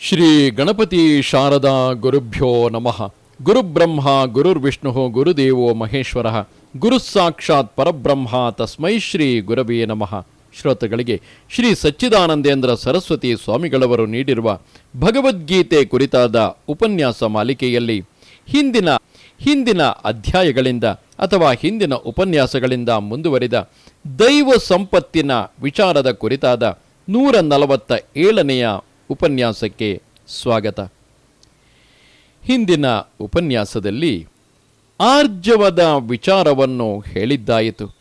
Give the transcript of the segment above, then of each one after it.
ಶ್ರೀ ಗಣಪತಿ ಶಾರದಾ ಗುರುಭ್ಯೋ ನಮಃ. ಗುರುಬ್ರಹ್ಮ, ಗುರುರ್ವಿಷ್ಣು, ಗುರುದೇವೋ ಮಹೇಶ್ವರ, ಗುರು ಸಾಕ್ಷಾತ್ ಪರಬ್ರಹ್ಮ ತಸ್ಮೈ ಶ್ರೀ ಗುರವೇ ನಮಃ. ಶ್ರೋತೃಗಳಿಗೆ ಶ್ರೀ ಸಚ್ಚಿದಾನಂದೇಂದ್ರ ಸರಸ್ವತಿ ಸ್ವಾಮಿಗಳವರು ನೀಡಿರುವ ಭಗವದ್ಗೀತೆ ಕುರಿತಾದ ಉಪನ್ಯಾಸ ಮಾಲಿಕೆಯಲ್ಲಿ ಹಿಂದಿನ ಹಿಂದಿನ ಅಧ್ಯಾಯಗಳಿಂದ ಅಥವಾ ಹಿಂದಿನ ಉಪನ್ಯಾಸಗಳಿಂದ ಮುಂದುವರಿದ ದೈವ ಸಂಪತ್ತಿನ ವಿಚಾರದ ಕುರಿತಾದ ನೂರ ನಲವತ್ತ ಏಳನೆಯ ಉಪನ್ಯಾಸಕ್ಕೆ ಸ್ವಾಗತ. ಹಿಂದಿನ ಉಪನ್ಯಾಸದಲ್ಲಿ ಆರ್ಜವದ ವಿಚಾರವನ್ನು ಹೇಳಿದ್ದಾಯಿತು.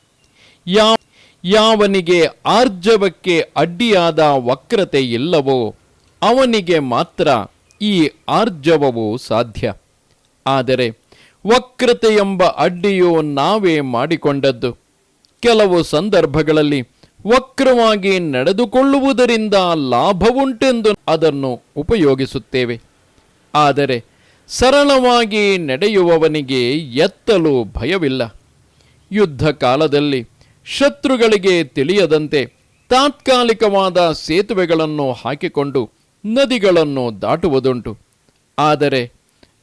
ಯಾ, ಯಾವನಿಗೆ ಆರ್ಜವಕ್ಕೆ ಅಡ್ಡಿಯಾದ ವಕ್ರತೆ ಇಲ್ಲವೋ ಅವನಿಗೆ ಮಾತ್ರ ಈ ಆರ್ಜವವು ಸಾಧ್ಯ. ಆದರೆ ವಕ್ರತೆ ಎಂಬ ಅಡ್ಡಿಯು ನಾವೇ ಮಾಡಿಕೊಂಡದ್ದು. ಕೆಲವು ಸಂದರ್ಭಗಳಲ್ಲಿ ವಕ್ರವಾಗಿ ನಡೆದುಕೊಳ್ಳುವುದರಿಂದ ಲಾಭವುಂಟೆಂದು ಅದನ್ನು ಉಪಯೋಗಿಸುತ್ತೇವೆ. ಆದರೆ ಸರಳವಾಗಿ ನಡೆಯುವವನಿಗೆ ಎತ್ತಲು ಭಯವಿಲ್ಲ. ಯುದ್ಧ ಕಾಲದಲ್ಲಿ ಶತ್ರುಗಳಿಗೆ ತಿಳಿಯದಂತೆ ತಾತ್ಕಾಲಿಕವಾದ ಸೇತುವೆಗಳನ್ನು ಹಾಕಿಕೊಂಡು ನದಿಗಳನ್ನು ದಾಟುವುದುಂಟು. ಆದರೆ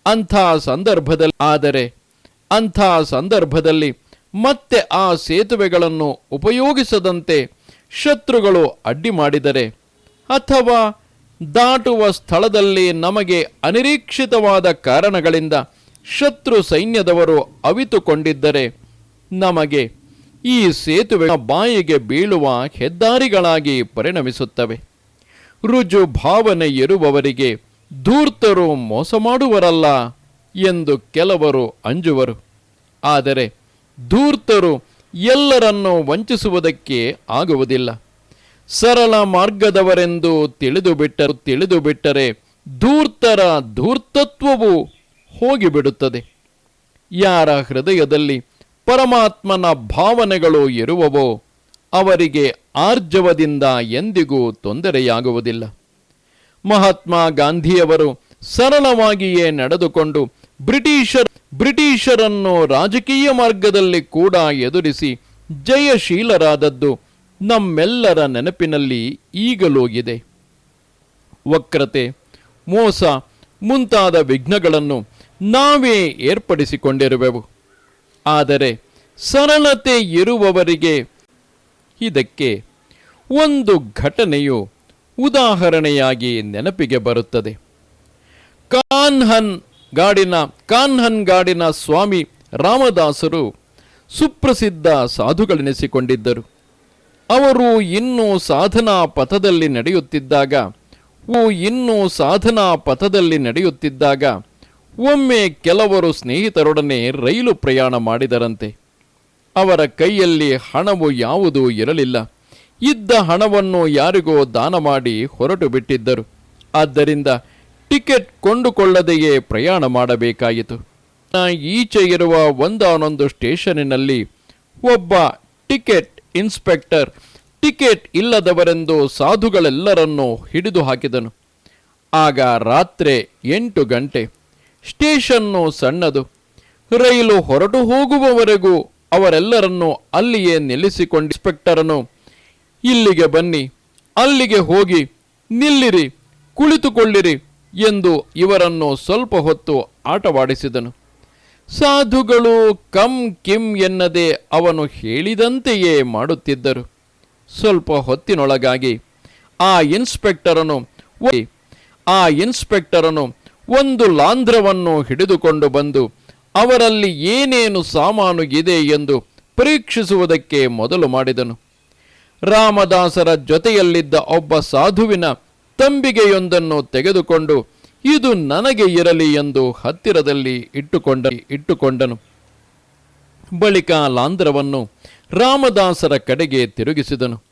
ಅಂಥ ಸಂದರ್ಭದಲ್ಲಿ, ಆದರೆ ಅಂಥ ಸಂದರ್ಭದಲ್ಲಿ ಮತ್ತೆ ಆ ಸೇತುವೆಗಳನ್ನು ಉಪಯೋಗಿಸದಂತೆ ಶತ್ರುಗಳು ಅಡ್ಡಿ ಮಾಡಿದರೆ ಅಥವಾ ದಾಟುವ ಸ್ಥಳದಲ್ಲಿ ನಮಗೆ ಅನಿರೀಕ್ಷಿತವಾದ ಕಾರಣಗಳಿಂದ ಶತ್ರು ಸೈನ್ಯದವರು ಅವಿತುಕೊಂಡಿದ್ದರೆ ನಮಗೆ ಈ ಸೇತುವೆ ಬಾಯಿಗೆ ಬೀಳುವ ಹೆದ್ದಾರಿಗಳಾಗಿ ಪರಿಣಮಿಸುತ್ತವೆ. ರುಜು ಭಾವನೆ ಇರುವವರಿಗೆ ಧೂರ್ತರು ಮೋಸ ಮಾಡುವರಲ್ಲ ಎಂದು ಕೆಲವರು ಅಂಜುವರು. ಆದರೆ ಧೂರ್ತರು ಎಲ್ಲರನ್ನು ವಂಚಿಸುವುದಕ್ಕೆ ಆಗುವುದಿಲ್ಲ. ಸರಳ ಮಾರ್ಗದವರೆಂದು ತಿಳಿದು ಬಿಟ್ಟರು ತಿಳಿದು ಬಿಟ್ಟರೆ ಧೂರ್ತರ ಧೂರ್ತತ್ವವು ಹೋಗಿಬಿಡುತ್ತದೆ. ಯಾರ ಹೃದಯದಲ್ಲಿ ಪರಮಾತ್ಮನ ಭಾವನೆಗಳು ಇರುವವೋ ಅವರಿಗೆ ಆರ್ಜವದಿಂದ ಎಂದಿಗೂ ತೊಂದರೆಯಾಗುವುದಿಲ್ಲ. ಮಹಾತ್ಮ ಗಾಂಧಿಯವರು ಸರಳವಾಗಿಯೇ ನಡೆದುಕೊಂಡು ಬ್ರಿಟಿಷರ್ ಬ್ರಿಟಿಷರನ್ನು ರಾಜಕೀಯ ಮಾರ್ಗದಲ್ಲಿ ಕೂಡ ಎದುರಿಸಿ ಜಯಶೀಲರಾದದ್ದು ನಮ್ಮೆಲ್ಲರ ನೆನಪಿನಲ್ಲಿ ಈಗಲೂ ಇದೆ. ವಕ್ರತೆ, ಮೋಸ ಮುಂತಾದ ವಿಘ್ನಗಳನ್ನು ನಾವೇ ಏರ್ಪಡಿಸಿಕೊಂಡಿರುವೆವು. ಆದರೆ ಸರಳತೆ ಇರುವವರಿಗೆ ಇದಕ್ಕೆ ಒಂದು ಘಟನೆಯು ಉದಾಹರಣೆಯಾಗಿ ನೆನಪಿಗೆ ಬರುತ್ತದೆ. ಕಾನ್ಹನ್ ಗಾಡಿನ ಕಾನ್ಹನ್ ಗಾಡಿನ ಸ್ವಾಮಿ ರಾಮದಾಸರು ಸುಪ್ರಸಿದ್ಧ ಸಾಧುಗಳೆನಿಸಿಕೊಂಡಿದ್ದರು. ಅವರು ಇನ್ನೂ ಸಾಧನಾ ಪಥದಲ್ಲಿ ನಡೆಯುತ್ತಿದ್ದಾಗ, ಓ ಇನ್ನೂ ಸಾಧನಾ ಪಥದಲ್ಲಿ ನಡೆಯುತ್ತಿದ್ದಾಗ, ಒಮ್ಮೆ ಕೆಲವರು ಸ್ನೇಹಿತರೊಡನೆ ರೈಲು ಪ್ರಯಾಣ ಮಾಡಿದರಂತೆ. ಅವರ ಕೈಯಲ್ಲಿ ಹಣವು ಯಾವುದೂ ಇರಲಿಲ್ಲ. ಇದ್ದ ಹಣವನ್ನು ಯಾರಿಗೋ ದಾನ ಮಾಡಿ ಹೊರಟು ಬಿಟ್ಟಿದ್ದರು ಆದ್ದರಿಂದ ಟಿಕೆಟ್ ಕೊಂಡುಕೊಳ್ಳದೆಯೇ ಪ್ರಯಾಣ ಮಾಡಬೇಕಾಯಿತು. ಈಚೆ ಇರುವ ಒಂದಾನೊಂದು ಸ್ಟೇಷನಿನಲ್ಲಿ ಒಬ್ಬ ಟಿಕೆಟ್ ಇನ್ಸ್ಪೆಕ್ಟರ್ ಟಿಕೆಟ್ ಇಲ್ಲದವರೆಂದು ಸಾಧುಗಳೆಲ್ಲರನ್ನೂ ಹಿಡಿದು ಹಾಕಿದನು. ಆಗ ರಾತ್ರಿ ಎಂಟು ಗಂಟೆ. ಸ್ಟೇಷನ್ನು ಸಣ್ಣದು. ರೈಲು ಹೊರಟು ಹೋಗುವವರೆಗೂ ಅವರೆಲ್ಲರನ್ನೂ ಅಲ್ಲಿಯೇ ನಿಲ್ಲಿಸಿಕೊಂಡು ಇನ್ಸ್ಪೆಕ್ಟರನು ಇಲ್ಲಿಗೆ ಬನ್ನಿ, ಅಲ್ಲಿಗೆ ಹೋಗಿ ನಿಲ್ಲಿರಿ, ಕುಳಿತುಕೊಳ್ಳಿರಿ ಎಂದು ಇವರನ್ನು ಸ್ವಲ್ಪ ಹೊತ್ತು ಆಟವಾಡಿಸಿದನು. ಸಾಧುಗಳು ಕಂ ಕಿಂ ಎನ್ನದೆ ಅವನು ಹೇಳಿದಂತೆಯೇ ಮಾಡುತ್ತಿದ್ದರು. ಸ್ವಲ್ಪ ಹೊತ್ತಿನೊಳಗಾಗಿ ಆ ಇನ್ಸ್ಪೆಕ್ಟರನು ಆ ಇನ್ಸ್ಪೆಕ್ಟರನು ಒಂದು ಲಾಂಧ್ರವನ್ನು ಹಿಡಿದುಕೊಂಡು ಬಂದು ಅವರಲ್ಲಿ ಏನೇನು ಸಾಮಾನು ಇದೆ ಎಂದು ಪರೀಕ್ಷಿಸುವುದಕ್ಕೆ ಮೊದಲು ಮಾಡಿದನು. ರಾಮದಾಸರ ಜೊತೆಯಲ್ಲಿದ್ದ ಒಬ್ಬ ಸಾಧುವಿನ ತಂಬಿಗೆಯೊಂದನ್ನು ತೆಗೆದುಕೊಂಡು ಇದು ನನಗೆ ಇರಲಿ ಎಂದು ಹತ್ತಿರದಲ್ಲಿ ಇಟ್ಟುಕೊಂಡ ಇಟ್ಟುಕೊಂಡನು. ಬಳಿಕ ಲಾಂಧ್ರವನ್ನು ರಾಮದಾಸರ ಕಡೆಗೆ ತಿರುಗಿಸಿದನು.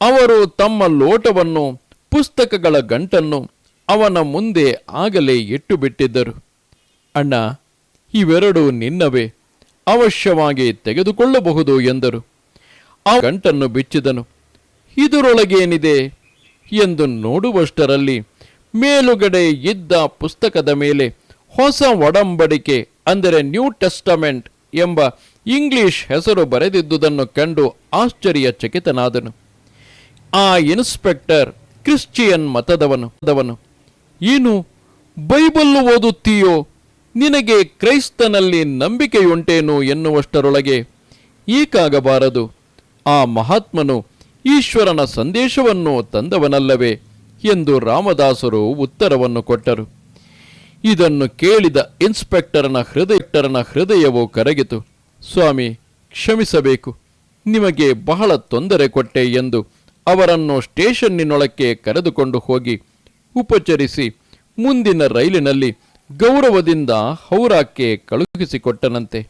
ಅವರು ತಮ್ಮ ಲೋಟವನ್ನು, ಪುಸ್ತಕಗಳ ಗಂಟನ್ನು ಅವನ ಮುಂದೆ ಆಗಲೇ ಇಟ್ಟುಬಿಟ್ಟಿದ್ದರು. ಅಣ್ಣ, ಇವೆರಡೂ ನಿನ್ನವೇ. ಅವಶ್ಯವಾಗಿ ತೆಗೆದುಕೊಳ್ಳಬಹುದು ಎಂದರು. ಆ ಗಂಟನ್ನು ಬಿಚ್ಚಿದನು. ಇದರೊಳಗೇನಿದೆ? ಎಂದು ನೋಡುವಷ್ಟರಲ್ಲಿ ಮೇಲುಗಡೆ ಇದ್ದ ಪುಸ್ತಕದ ಮೇಲೆ ಹೊಸ ಒಡಂಬಡಿಕೆ, ಅಂದರೆ ನ್ಯೂ ಟೆಸ್ಟಮೆಂಟ್ ಎಂಬ ಇಂಗ್ಲಿಷ್ ಹೆಸರು ಬರೆದಿದ್ದುದನ್ನು ಕಂಡು ಆಶ್ಚರ್ಯಚಕಿತನಾದನು. ಆ ಇನ್ಸ್ಪೆಕ್ಟರ್ ಕ್ರಿಶ್ಚಿಯನ್ ಮತದವನು ಏನು ಬೈಬಲ್ಲು ಓದುತ್ತೀಯೋ? ನಿನಗೆ ಕ್ರೈಸ್ತನಲ್ಲಿ ನಂಬಿಕೆಯುಂಟೇನು ಎನ್ನುವಷ್ಟರೊಳಗೆ ಏಕಾಗಬಾರದು. ಆ ಮಹಾತ್ಮನು ಈಶ್ವರನ ಸಂದೇಶವನ್ನು ತಂದವನಲ್ಲವೇ? ಎಂದು ರಾಮದಾಸರು ಉತ್ತರವನ್ನು ಕೊಟ್ಟರು. ಇದನ್ನು ಕೇಳಿದ ಇನ್ಸ್ಪೆಕ್ಟರ್ನ ಹೃದಯನ ಹೃದಯವು ಕರಗಿತು. ಸ್ವಾಮಿ, ಕ್ಷಮಿಸಬೇಕು. ನಿಮಗೆ ಬಹಳ ತೊಂದರೆ ಕೊಟ್ಟೆ ಎಂದು ಅವರನ್ನು ಸ್ಟೇಷನ್ನಿನೊಳಕ್ಕೆ ಕರೆದುಕೊಂಡು ಹೋಗಿ ಉಪಚರಿಸಿ ಮುಂದಿನ ರೈಲಿನಲ್ಲಿ ಗೌರವದಿಂದ ಹೌರಾಕ್ಕೆ ಕಳುಹಿಸಿಕೊಟ್ಟನಂತೆ.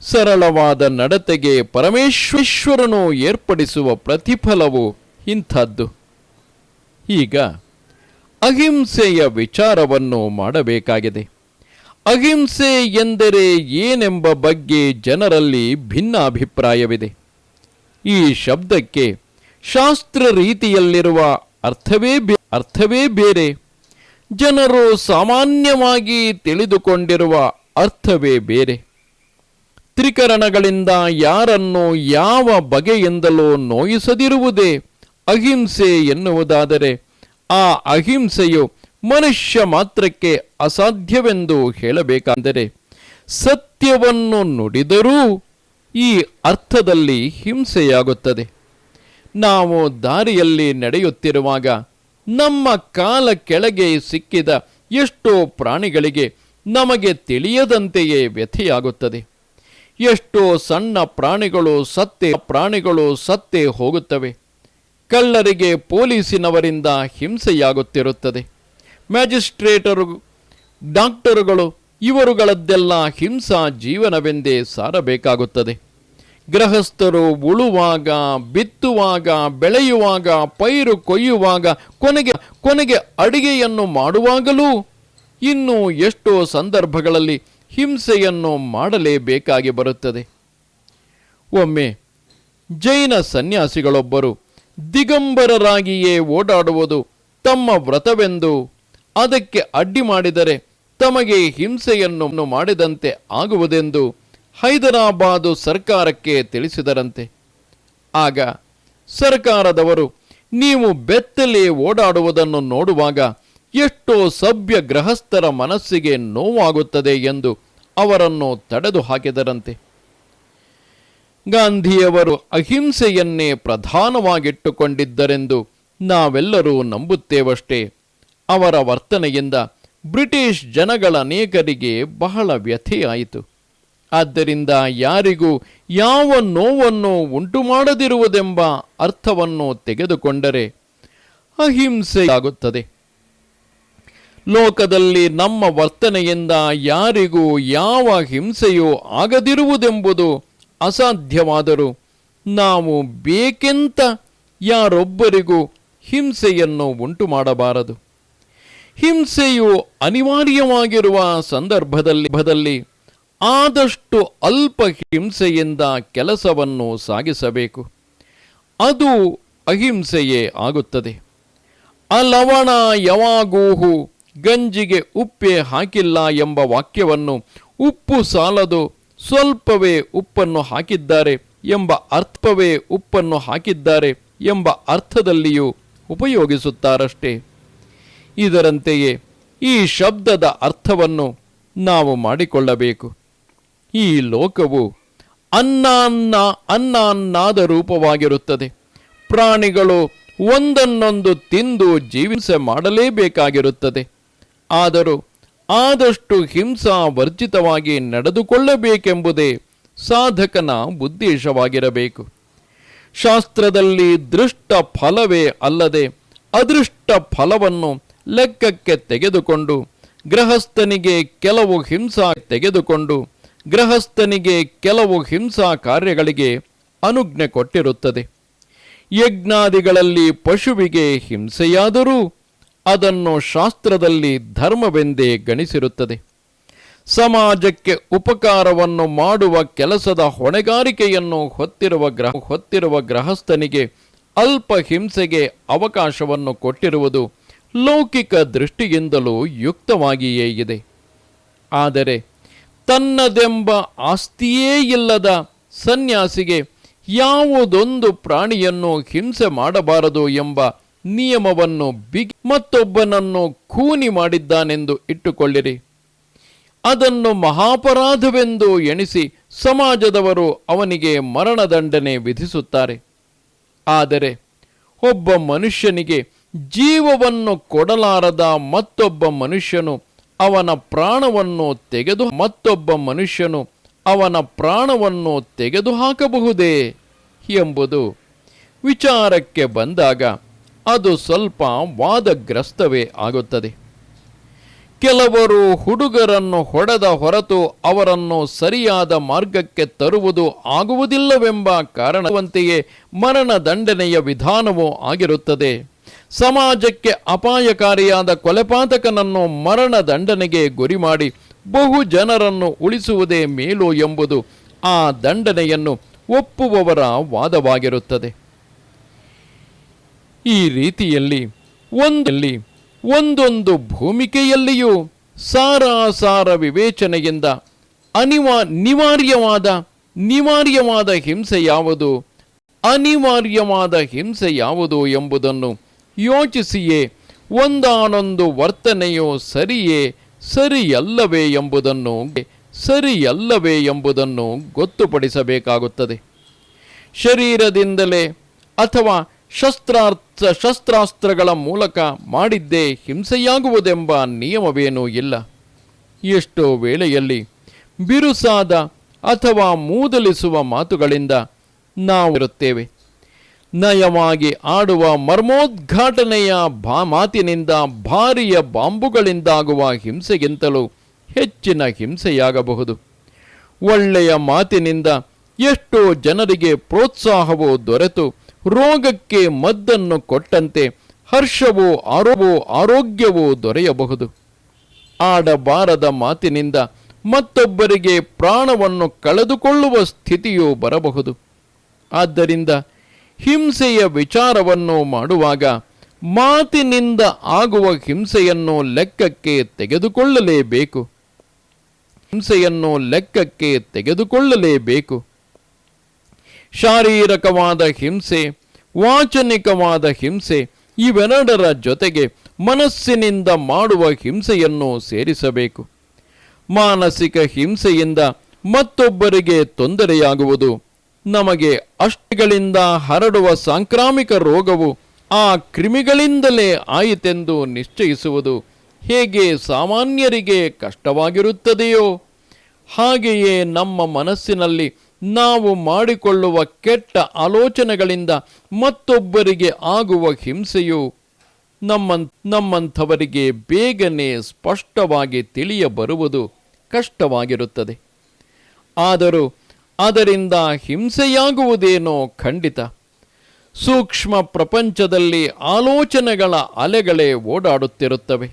ಸರಳವಾದ ನಡತೆಗೆ ಪರಮೇಶ್ವರನು ಏರ್ಪಡಿಸುವ ಪ್ರತಿಫಲವು ಇಂಥದ್ದು. ಈಗ ಅಹಿಂಸೆಯ ವಿಚಾರವನ್ನು ಮಾಡಬೇಕಾಗಿದೆ. ಅಹಿಂಸೆ ಎಂದರೆ ಏನೆಂಬ ಬಗ್ಗೆ ಜನರಲ್ಲಿ ಭಿನ್ನಾಭಿಪ್ರಾಯವಿದೆ. ಈ ಶಬ್ದಕ್ಕೆ ಶಾಸ್ತ್ರ ರೀತಿಯಲ್ಲಿರುವ ಅರ್ಥವೇ ಅರ್ಥವೇ ಬೇರೆ. ಜನರು ಸಾಮಾನ್ಯವಾಗಿ ತಿಳಿದುಕೊಂಡಿರುವ ಅರ್ಥವೇ ಬೇರೆ. ತ್ರಿಕರಣಗಳಿಂದ ಯಾರನ್ನು ಯಾವ ಬಗೆಯಿಂದಲೂ ನೋಯಿಸದಿರುವುದೇ ಅಹಿಂಸೆ ಎನ್ನುವುದಾದರೆ ಆ ಅಹಿಂಸೆಯು ಮನುಷ್ಯ ಮಾತ್ರಕ್ಕೆ ಅಸಾಧ್ಯವೆಂದು ಹೇಳಬೇಕಾದರೆ ಸತ್ಯವನ್ನು ನುಡಿದರೂ ಈ ಅರ್ಥದಲ್ಲಿ ಹಿಂಸೆಯಾಗುತ್ತದೆ. ನಾವು ದಾರಿಯಲ್ಲಿ ನಡೆಯುತ್ತಿರುವಾಗ ನಮ್ಮ ಕಾಲ ಕೆಳಗೆ ಸಿಕ್ಕಿದ ಎಷ್ಟೋ ಪ್ರಾಣಿಗಳಿಗೆ ನಮಗೆ ತಿಳಿಯದಂತೆಯೇ ವ್ಯಥೆಯಾಗುತ್ತದೆ. ಎಷ್ಟೋ ಸಣ್ಣ ಪ್ರಾಣಿಗಳು ಸತ್ತೆ ಪ್ರಾಣಿಗಳು ಸತ್ತೆ ಹೋಗುತ್ತವೆ. ಕಳ್ಳರಿಗೆ ಪೊಲೀಸಿನವರಿಂದ ಹಿಂಸೆಯಾಗುತ್ತಿರುತ್ತದೆ. ಮ್ಯಾಜಿಸ್ಟ್ರೇಟರು, ಡಾಕ್ಟರುಗಳು ಇವರುಗಳದ್ದೆಲ್ಲ ಹಿಂಸಾ ಜೀವನವೆಂದೇ ಸಾರಬೇಕಾಗುತ್ತದೆ. ಗೃಹಸ್ಥರು ಉಳುವಾಗ, ಬಿತ್ತುವಾಗ, ಬೆಳೆಯುವಾಗ, ಪೈರು ಕೊಯ್ಯುವಾಗ, ಕೊನೆಗೆ ಕೊನೆಗೆ ಅಡಿಗೆಯನ್ನು ಮಾಡುವಾಗಲೂ ಇನ್ನು ಎಷ್ಟೋ ಸಂದರ್ಭಗಳಲ್ಲಿ ಹಿಂಸೆಯನ್ನು ಮಾಡಲೇಬೇಕಾಗಿ ಬರುತ್ತದೆ. ಒಮ್ಮೆ ಜೈನ ಸನ್ಯಾಸಿಗಳೊಬ್ಬರು ದಿಗಂಬರರಾಗಿಯೇ ಓಡಾಡುವುದು ತಮ್ಮ ವ್ರತವೆಂದು. ಅದಕ್ಕೆ ಅಡ್ಡಿ ಮಾಡಿದರೆ ತಮಗೆ ಹಿಂಸೆಯನ್ನು ಮಾಡಿದಂತೆ ಆಗುವುದೆಂದು ಹೈದರಾಬಾದು ಸರ್ಕಾರಕ್ಕೆ ತಿಳಿಸಿದರಂತೆ. ಆಗ ಸರ್ಕಾರದವರು, ನೀವು ಬೆತ್ತಲೆ ಓಡಾಡುವುದನ್ನು ನೋಡುವಾಗ ಎಷ್ಟೋ ಸಭ್ಯ ಗೃಹಸ್ಥರ ಮನಸ್ಸಿಗೆ ನೋವಾಗುತ್ತದೆ ಎಂದು ಅವರನ್ನು ತಡೆದು ಹಾಕಿದರಂತೆ ಗಾಂಧಿಯವರು ಅಹಿಂಸೆಯನ್ನೇ ಪ್ರಧಾನವಾಗಿಟ್ಟುಕೊಂಡಿದ್ದರೆಂದು ನಾವೆಲ್ಲರೂ ನಂಬುತ್ತೇವಷ್ಟೇ. ಅವರ ವರ್ತನೆಯಿಂದ ಬ್ರಿಟಿಷ್ ಜನಗಳ ಅನೇಕರಿಗೆ ಬಹಳ ವ್ಯಥೆಯಾಯಿತು. ಆದ್ದರಿಂದ ಯಾರಿಗೂ ಯಾವ ನೋವನ್ನು ಉಂಟು ಮಾಡದಿರುವುದೆಂಬ ಅರ್ಥವನ್ನು ತೆಗೆದುಕೊಂಡರೆ ಅಹಿಂಸೆಯಾಗುತ್ತದೆ. ಲೋಕದಲ್ಲಿ ನಮ್ಮ ವರ್ತನೆಯಿಂದ ಯಾರಿಗೂ ಯಾವ ಹಿಂಸೆಯೂ ಆಗದಿರುವುದೆಂಬುದು ಅಸಾಧ್ಯವಾದರೂ ನಾವು ಬೇಕೆಂತ ಯಾರೊಬ್ಬರಿಗೂ ಹಿಂಸೆಯನ್ನು ಉಂಟು ಮಾಡಬಾರದು ಹಿಂಸೆಯು ಅನಿವಾರ್ಯವಾಗಿರುವ ಸಂದರ್ಭದಲ್ಲಿ ಬದಲ್ಲಿ ಆದಷ್ಟು ಅಲ್ಪ ಹಿಂಸೆಯಿಂದ ಕೆಲಸವನ್ನು ಸಾಗಿಸಬೇಕು. ಅದು ಅಹಿಂಸೆಯೇ ಆಗುತ್ತದೆ. ಅಲವಣ ಯಾವಾಗೂಹು ಗಂಜಿಗೆ ಉಪ್ಪೆ ಹಾಕಿಲ್ಲ ಎಂಬ ವಾಕ್ಯವನ್ನು ಉಪ್ಪು ಸಾಲದು ಸ್ವಲ್ಪವೇ ಉಪ್ಪನ್ನು ಹಾಕಿದ್ದಾರೆ ಎಂಬ ಅರ್ಥವೇ ಉಪ್ಪನ್ನು ಹಾಕಿದ್ದಾರೆ ಎಂಬ ಅರ್ಥದಲ್ಲಿಯೂ ಉಪಯೋಗಿಸುತ್ತಾರಷ್ಟೇ. ಇದರಂತೆಯೇ ಈ ಶಬ್ದದ ಅರ್ಥವನ್ನು ನಾವು ಮಾಡಿಕೊಳ್ಳಬೇಕು. ಈ ಲೋಕವು ಅನ್ನಾನ್ನ ಅನ್ನಾನ್ನಾದ ರೂಪವಾಗಿರುತ್ತದೆ. ಪ್ರಾಣಿಗಳು ಒಂದನ್ನೊಂದು ತಿಂದು ಜೀವಿಸ ಮಾಡಲೇಬೇಕಾಗಿರುತ್ತದೆ. ಆದರೂ ಆದಷ್ಟು ಹಿಂಸಾ ವರ್ಜಿತವಾಗಿ ನಡೆದುಕೊಳ್ಳಬೇಕೆಂಬುದೇ ಸಾಧಕನ ಉದ್ದೇಶವಾಗಿರಬೇಕು. ಶಾಸ್ತ್ರದಲ್ಲಿ ದೃಷ್ಟ ಫಲವೇ ಅಲ್ಲದೆ ಅದೃಷ್ಟ ಫಲವನ್ನು ಲೆಕ್ಕಕ್ಕೆ ತೆಗೆದುಕೊಂಡು, ಗೃಹಸ್ಥನಿಗೆ ಕೆಲವು ಹಿಂಸಾ ತೆಗೆದುಕೊಂಡು, ಗೃಹಸ್ಥನಿಗೆ ಕೆಲವು ಹಿಂಸಾ ಕಾರ್ಯಗಳಿಗೆ ಅನುಜ್ಞೆ ಕೊಟ್ಟಿರುತ್ತದೆ. ಯಜ್ಞಾದಿಗಳಲ್ಲಿ ಪಶುವಿಗೆ ಹಿಂಸೆಯಾದರೂ ಅದನ್ನು ಶಾಸ್ತ್ರದಲ್ಲಿ ಧರ್ಮವೆಂದೇ ಗಣಿಸಿರುತ್ತದೆ. ಸಮಾಜಕ್ಕೆ ಉಪಕಾರವನ್ನು ಮಾಡುವ ಕೆಲಸದ ಹೊಣೆಗಾರಿಕೆಯನ್ನು ಹೊತ್ತಿರುವ ಗ್ರಹ, ಹೊತ್ತಿರುವ ಗೃಹಸ್ಥನಿಗೆ ಅಲ್ಪ ಹಿಂಸೆಗೆ ಅವಕಾಶವನ್ನು ಕೊಟ್ಟಿರುವುದು ಲೌಕಿಕ ದೃಷ್ಟಿಯಿಂದಲೂ ಯುಕ್ತವಾಗಿಯೇ ಇದೆ. ಆದರೆ ತನ್ನದೆಂಬ ಆಸ್ತಿಯೇ ಇಲ್ಲದ ಸನ್ಯಾಸಿಗೆ ಯಾವುದೊಂದು ಪ್ರಾಣಿಯನ್ನು ಹಿಂಸೆ ಮಾಡಬಾರದು ಎಂಬ ನಿಯಮವನ್ನು ಬಿಗಿ ಮತ್ತೊಬ್ಬನನ್ನು ಖೂನಿ ಮಾಡಿದ್ದಾನೆಂದು ಇಟ್ಟುಕೊಳ್ಳಿರಿ. ಅದನ್ನು ಮಹಾಪರಾಧವೆಂದು ಎಣಿಸಿ ಸಮಾಜದವರು ಅವನಿಗೆ ಮರಣದಂಡನೆ ವಿಧಿಸುತ್ತಾರೆ. ಆದರೆ ಒಬ್ಬ ಮನುಷ್ಯನಿಗೆ ಜೀವವನ್ನು ಕೊಡಲಾರದ ಮತ್ತೊಬ್ಬ ಮನುಷ್ಯನು ಅವನ ಪ್ರಾಣವನ್ನು ತೆಗೆದು ಮತ್ತೊಬ್ಬ ಮನುಷ್ಯನು ಅವನ ಪ್ರಾಣವನ್ನು ತೆಗೆದುಹಾಕಬಹುದೇ ಎಂಬುದು ವಿಚಾರಕ್ಕೆ ಬಂದಾಗ ಅದು ಸ್ವಲ್ಪ ವಾದಗ್ರಸ್ತವೇ ಆಗುತ್ತದೆ. ಕೆಲವರು ಹುಡುಗರನ್ನು ಹೊಡೆದ ಹೊರತು ಅವರನ್ನು ಸರಿಯಾದ ಮಾರ್ಗಕ್ಕೆ ತರುವುದು ಆಗುವುದಿಲ್ಲವೆಂಬ ಕಾರಣವಂತೆಯೇ ಮರಣದಂಡನೆಯ ವಿಧಾನವೂ ಆಗಿರುತ್ತದೆ. ಸಮಾಜಕ್ಕೆ ಅಪಾಯಕಾರಿಯಾದ ಕೊಲೆಪಾತಕನನ್ನು ಮರಣದಂಡನೆಗೆ ಗುರಿ ಮಾಡಿ ಬಹು ಜನರನ್ನು ಉಳಿಸುವುದೇ ಮೇಲು ಎಂಬುದು ಆ ದಂಡನೆಯನ್ನು ಒಪ್ಪುವವರ ವಾದವಾಗಿರುತ್ತದೆ. ಈ ರೀತಿಯಲ್ಲಿ ಒಂದಲ್ಲಿ, ಒಂದೊಂದು ಭೂಮಿಕೆಯಲ್ಲಿಯೂ ಸಾರಾಸಾರ ವಿವೇಚನೆಯಿಂದ ಅನಿವಾ ನಿವಾರ್ಯವಾದ ನಿವಾರ್ಯವಾದ ಹಿಂಸೆ ಯಾವುದು, ಅನಿವಾರ್ಯವಾದ ಹಿಂಸೆ ಯಾವುದು ಎಂಬುದನ್ನು ಯೋಚಿಸಿಯೇ ಒಂದಾನೊಂದು ವರ್ತನೆಯು ಸರಿಯೇ ಸರಿಯಲ್ಲವೇ ಎಂಬುದನ್ನು ಸರಿಯಲ್ಲವೇ ಎಂಬುದನ್ನು ಗೊತ್ತುಪಡಿಸಬೇಕಾಗುತ್ತದೆ. ಶರೀರದಿಂದಲೇ ಅಥವಾ ಶಸ್ತ್ರಾರ್ಥ ಶಸ್ತ್ರಾಸ್ತ್ರಗಳ ಮೂಲಕ ಮಾಡಿದ್ದೇ ಹಿಂಸೆಯಾಗುವುದೆಂಬ ನಿಯಮವೇನೂ ಇಲ್ಲ. ಎಷ್ಟೋ ವೇಳೆಯಲ್ಲಿ ಬಿರುಸಾದ ಅಥವಾ ಮೂದಲಿಸುವ ಮಾತುಗಳಿಂದ ನಾವಿರುತ್ತೇವೆ. ನಯವಾಗಿ ಆಡುವ ಮರ್ಮೋದ್ಘಾಟನೆಯ ಭಾ ಮಾತಿನಿಂದ ಭಾರಿಯ ಬಾಂಬುಗಳಿಂದಾಗುವ ಹಿಂಸೆಗಿಂತಲೂ ಹೆಚ್ಚಿನ ಹಿಂಸೆಯಾಗಬಹುದು. ಒಳ್ಳೆಯ ಮಾತಿನಿಂದ ಎಷ್ಟೋ ಜನರಿಗೆ ಪ್ರೋತ್ಸಾಹವು ದೊರೆತು ರೋಗಕ್ಕೆ ಮದ್ದನ್ನು ಕೊಟ್ಟಂತೆ ಹರ್ಷವೋ ಆರೋವೋ ಆರೋಗ್ಯವೋ ದೊರೆಯಬಹುದು. ಆಡಬಾರದ ಮಾತಿನಿಂದ ಮತ್ತೊಬ್ಬರಿಗೆ ಪ್ರಾಣವನ್ನು ಕಳೆದುಕೊಳ್ಳುವ ಸ್ಥಿತಿಯೂ ಬರಬಹುದು. ಆದ್ದರಿಂದ ಹಿಂಸೆಯ ವಿಚಾರವನ್ನು ಮಾಡುವಾಗ ಮಾತಿನಿಂದ ಆಗುವ ಹಿಂಸೆಯನ್ನು ಲೆಕ್ಕಕ್ಕೆ ತೆಗೆದುಕೊಳ್ಳಲೇಬೇಕು. ಹಿಂಸೆಯನ್ನು ಲೆಕ್ಕಕ್ಕೆ ತೆಗೆದುಕೊಳ್ಳಲೇಬೇಕು. ಶಾರೀರಕವಾದ ಹಿಂಸೆ ವಾಚನಿಕವಾದ ಹಿಂಸೆ ಇವೆರಡರ ಜೊತೆಗೆ ಮನಸ್ಸಿನಿಂದ ಮಾಡುವ ಹಿಂಸೆಯನ್ನು ಸೇರಿಸಬೇಕು. ಮಾನಸಿಕ ಹಿಂಸೆಯಿಂದ ಮತ್ತೊಬ್ಬರಿಗೆ ತೊಂದರೆಯಾಗುವುದು, ನಮಗೆ ಅಷ್ಟಗಳಿಂದ ಹರಡುವ ಸಾಂಕ್ರಾಮಿಕ ರೋಗವು ಆ ಕ್ರಿಮಿಗಳಿಂದಲೇ ಆಯಿತೆಂದು ನಿಶ್ಚಯಿಸುವುದು ಹೇಗೆ ಸಾಮಾನ್ಯರಿಗೆ ಕಷ್ಟವಾಗಿರುತ್ತದೆಯೋ? ಹಾಗೆಯೇ ನಮ್ಮ ಮನಸ್ಸಿನಲ್ಲಿ ನಾವು ಮಾಡಿಕೊಳ್ಳುವ ಕೆಟ್ಟ ಆಲೋಚನೆಗಳಿಂದ ಮತ್ತೊಬ್ಬರಿಗೆ ಆಗುವ ಹಿಂಸೆಯು ನಮ್ಮ ನಮ್ಮಂಥವರಿಗೆ ಬೇಗನೆ ಸ್ಪಷ್ಟವಾಗಿ ತಿಳಿಯಬರುವುದು ಕಷ್ಟವಾಗಿರುತ್ತದೆ. ಆದರೂ ಅದರಿಂದ ಹಿಂಸೆಯಾಗುವುದೇನೋ ಖಂಡಿತ. ಸೂಕ್ಷ್ಮ ಪ್ರಪಂಚದಲ್ಲಿ ಆಲೋಚನೆಗಳ ಅಲೆಗಳೇ ಓಡಾಡುತ್ತಿರುತ್ತವೆ.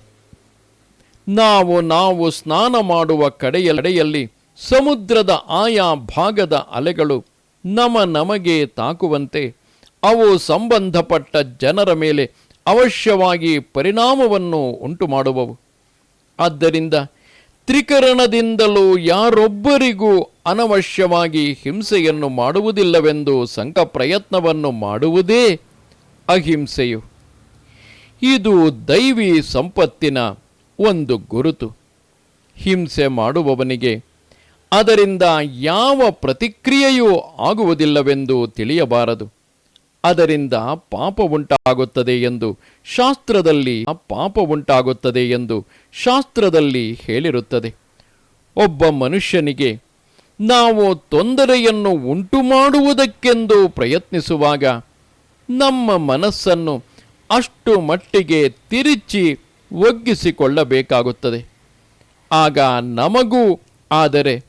ನಾವು ನಾವು ಸ್ನಾನ ಮಾಡುವ ಕಡೆಯೆಡೆಯಲ್ಲಿ ಸಮುದ್ರದ ಆಯಾ ಭಾಗದ ಅಲೆಗಳು ನಮ ನಮಗೆ ತಾಕುವಂತೆ, ಅವು ಸಂಬಂಧಪಟ್ಟ ಜನರ ಮೇಲೆ ಅವಶ್ಯವಾಗಿ ಪರಿಣಾಮವನ್ನು ಉಂಟು ಮಾಡುವವು ಆದ್ದರಿಂದ ತ್ರಿಕರಣದಿಂದಲೂ ಯಾರೊಬ್ಬರಿಗೂ ಅನವಶ್ಯವಾಗಿ ಹಿಂಸೆಯನ್ನು ಮಾಡುವುದಿಲ್ಲವೆಂದು ಸಂಘ ಪ್ರಯತ್ನವನ್ನು ಮಾಡುವುದೇ ಅಹಿಂಸೆಯು. ಇದು ದೈವಿ ಸಂಪತ್ತಿನ ಒಂದು ಗುರುತು. ಹಿಂಸೆ ಮಾಡುವವನಿಗೆ ಅದರಿಂದ ಯಾವ ಪ್ರತಿಕ್ರಿಯೆಯೂ ಆಗುವುದಿಲ್ಲವೆಂದು ತಿಳಿಯಬಾರದು. ಅದರಿಂದ ಪಾಪ ಉಂಟಾಗುತ್ತದೆ ಎಂದು ಶಾಸ್ತ್ರದಲ್ಲಿ ಪಾಪ ಉಂಟಾಗುತ್ತದೆ ಎಂದು ಶಾಸ್ತ್ರದಲ್ಲಿ ಹೇಳಿರುತ್ತದೆ. ಒಬ್ಬ ಮನುಷ್ಯನಿಗೆ ನಾವು ತೊಂದರೆಯನ್ನು ಉಂಟು ಮಾಡುವುದಕ್ಕೆಂದು ಪ್ರಯತ್ನಿಸುವಾಗ ನಮ್ಮ ಮನಸ್ಸನ್ನು ಅಷ್ಟು ಮಟ್ಟಿಗೆ ತಿರುಚಿ ಒಗ್ಗಿಸಿಕೊಳ್ಳಬೇಕಾಗುತ್ತದೆ. ಆಗ ನಮಗೂ ಆದರೆ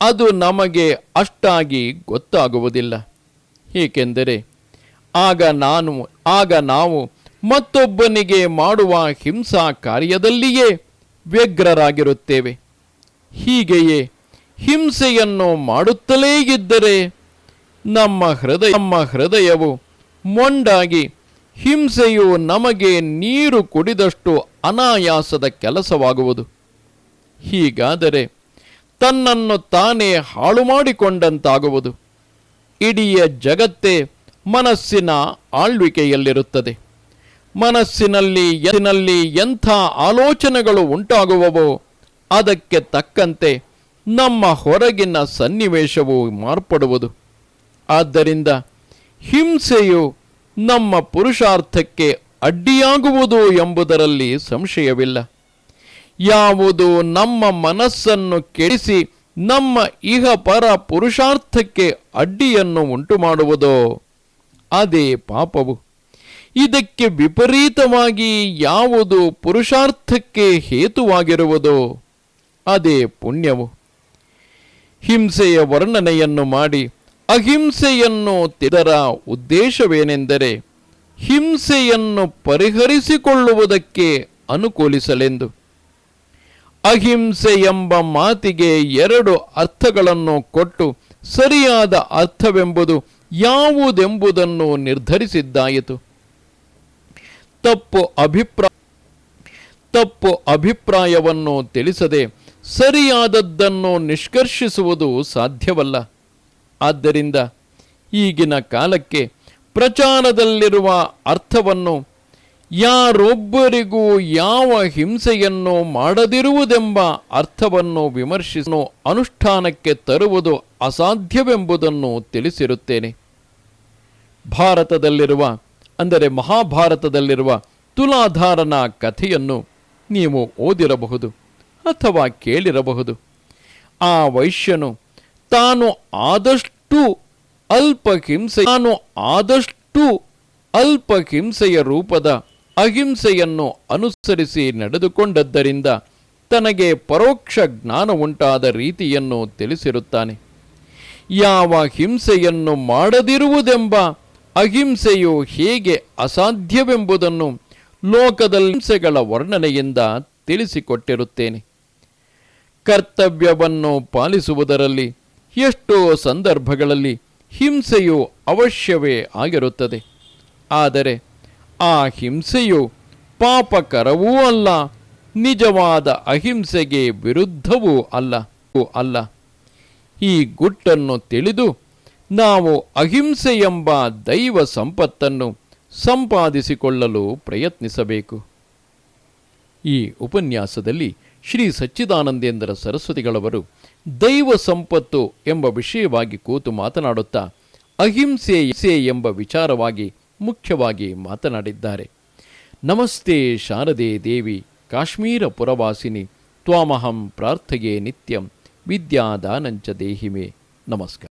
ಅದು ನಮಗೆ ಅಷ್ಟಾಗಿ ಗೊತ್ತಾಗುವುದಿಲ್ಲ. ಏಕೆಂದರೆ ಆಗ ನಾನು, ಆಗ ನಾವು ಮತ್ತೊಬ್ಬನಿಗೆ ಮಾಡುವ ಹಿಂಸಾ ಕಾರ್ಯದಲ್ಲಿಯೇ ವ್ಯಗ್ರರಾಗಿರುತ್ತೇವೆ. ಹೀಗೆಯೇ ಹಿಂಸೆಯನ್ನು ಮಾಡುತ್ತಲೇ ಇದ್ದರೆ ನಮ್ಮ ಹೃದಯ, ನಮ್ಮ ಹೃದಯವು ಮೊಂಡಾಗಿ ಹಿಂಸೆಯು ನಮಗೆ ನೀರು ಕುಡಿದಷ್ಟು ಅನಾಯಾಸದ ಕೆಲಸವಾಗುವುದು. ಹೀಗಾದರೆ ತನ್ನನ್ನು ತಾನೇ ಹಾಳು ಮಾಡಿಕೊಂಡಂತಾಗುವುದು. ಇಡೀ ಜಗತ್ತೇ ಮನಸ್ಸಿನ ಆಳ್ವಿಕೆಯಲ್ಲಿರುತ್ತದೆ. ಮನಸ್ಸಿನಲ್ಲಿ ಎನಲ್ಲಿ ಎಂಥ ಆಲೋಚನೆಗಳು ಉಂಟಾಗುವವೋ ಅದಕ್ಕೆ ತಕ್ಕಂತೆ ನಮ್ಮ ಹೊರಗಿನ ಸನ್ನಿವೇಶವು ಮಾರ್ಪಡುವುದು. ಆದ್ದರಿಂದ ಹಿಂಸೆಯು ನಮ್ಮ ಪುರುಷಾರ್ಥಕ್ಕೆ ಅಡ್ಡಿಯಾಗುವುದು ಎಂಬುದರಲ್ಲಿ ಸಂಶಯವಿಲ್ಲ. ಯಾವುದು ನಮ್ಮ ಮನಸ್ಸನ್ನು ಕೆಡಿಸಿ ನಮ್ಮ ಇಹ ಪರ ಪುರುಷಾರ್ಥಕ್ಕೆ ಅಡ್ಡಿಯನ್ನು ಉಂಟು ಮಾಡುವುದೋ ಅದೇ ಪಾಪವು. ಇದಕ್ಕೆ ವಿಪರೀತವಾಗಿ ಯಾವುದು ಪುರುಷಾರ್ಥಕ್ಕೆ ಹೇತುವಾಗಿರುವುದೋ? ಅದೇ ಪುಣ್ಯವು. ಹಿಂಸೆಯ ವರ್ಣನೆಯನ್ನು ಮಾಡಿ ಅಹಿಂಸೆಯನ್ನು ತಿದರ ಉದ್ದೇಶವೇನೆಂದರೆ ಹಿಂಸೆಯನ್ನು ಪರಿಹರಿಸಿಕೊಳ್ಳುವುದಕ್ಕೆ ಅನುಕೂಲಿಸಲೆಂದು. ಅಹಿಂಸೆ ಎಂಬ ಮಾತಿಗೆ ಎರಡು ಅರ್ಥಗಳನ್ನು ಕೊಟ್ಟು ಸರಿಯಾದ ಅರ್ಥವೆಂಬುದು ಯಾವುದೆಂಬುದನ್ನು ನಿರ್ಧರಿಸಿದ್ದಾಯಿತು. ತಪ್ಪು ಅಭಿಪ್ರಾಯ ತಪ್ಪು ಅಭಿಪ್ರಾಯವನ್ನು ತಿಳಿಸದೆ ಸರಿಯಾದದ್ದನ್ನು ನಿಷ್ಕರ್ಷಿಸುವುದು ಸಾಧ್ಯವಲ್ಲ. ಆದ್ದರಿಂದ ಈಗಿನ ಕಾಲಕ್ಕೆ ಪ್ರಚಾರದಲ್ಲಿರುವ ಅರ್ಥವನ್ನು ಯಾರೊಬ್ಬರಿಗೂ ಯಾವ ಹಿಂಸೆಯನ್ನು ಮಾಡದಿರುವುದೆಂಬ ಅರ್ಥವನ್ನು ವಿಮರ್ಶಿಸಲು ಅನುಷ್ಠಾನಕ್ಕೆ ತರುವುದು ಅಸಾಧ್ಯವೆಂಬುದನ್ನು ತಿಳಿಸಿರುತ್ತೇನೆ. ಭಾರತದಲ್ಲಿರುವ, ಅಂದರೆ ಮಹಾಭಾರತದಲ್ಲಿರುವ ತುಲಾಧಾರನ ಕಥೆಯನ್ನು ನೀವು ಓದಿರಬಹುದು ಅಥವಾ ಕೇಳಿರಬಹುದು. ಆ ವೈಶ್ಯನು ತಾನು ಆದಷ್ಟು ಅಲ್ಪ ಹಿಂಸೆ ತಾನು ಆದಷ್ಟು ಅಲ್ಪ ಹಿಂಸೆಯ ರೂಪದ ಅಹಿಂಸೆಯನ್ನು ಅನುಸರಿಸಿ ನಡೆದುಕೊಂಡದ್ದರಿಂದ ತನಗೆ ಪರೋಕ್ಷ ಜ್ಞಾನ ಉಂಟಾದ ರೀತಿಯನ್ನು ತಿಳಿಸಿರುತ್ತಾನೆ. ಯಾವ ಹಿಂಸೆಯನ್ನು ಮಾಡದಿರುವುದೆಂಬ ಅಹಿಂಸೆಯು ಹೇಗೆ ಅಸಾಧ್ಯವೆಂಬುದನ್ನು ಲೋಕದಲ್ಲಿ ಹಿಂಸೆಗಳ ವರ್ಣನೆಯಿಂದ ತಿಳಿಸಿಕೊಟ್ಟಿರುತ್ತೇನೆ. ಕರ್ತವ್ಯವನ್ನು ಪಾಲಿಸುವುದರಲ್ಲಿ ಎಷ್ಟೋ ಸಂದರ್ಭಗಳಲ್ಲಿ ಹಿಂಸೆಯು ಅವಶ್ಯವೇ ಆಗಿರುತ್ತದೆ. ಆದರೆ ಆ ಹಿಂಸೆಯು ಪಾಪಕರವೂ ಅಲ್ಲ, ನಿಜವಾದ ಅಹಿಂಸೆಗೆ ವಿರುದ್ಧವೂ ಅಲ್ಲ ಅಲ್ಲ. ಈ ಗುಟ್ಟನ್ನು ತಿಳಿದು ನಾವು ಅಹಿಂಸೆ ಎಂಬ ದೈವ ಸಂಪತ್ತನ್ನು ಸಂಪಾದಿಸಿಕೊಳ್ಳಲು ಪ್ರಯತ್ನಿಸಬೇಕು. ಈ ಉಪನ್ಯಾಸದಲ್ಲಿ ಶ್ರೀ ಸಚ್ಚಿದಾನಂದೇಂದ್ರ ಸರಸ್ವತಿಗಳವರು ದೈವ ಸಂಪತ್ತು ಎಂಬ ವಿಷಯವಾಗಿ ಕೂತು ಮಾತನಾಡುತ್ತಾ ಅಹಿಂಸೆ ಹಿಂಸೆ ಎಂಬ ವಿಚಾರವಾಗಿ ಮುಖ್ಯವಾಗಿ ಮಾತನಾಡಿದ್ದಾರೆ. ನಮಸ್ತೆ ಶಾರದೆ ದೇವಿ, ಕಾಶ್ಮೀರ ಪುರವಾಸಿನಿ, ತ್ವಾಮಹಂ ಪ್ರಾರ್ಥೆಯೇ ನಿತ್ಯಂ, ವಿದ್ಯಾದಾನಂಚ ದೇಹಿಮೆ. ನಮಸ್ಕಾರ.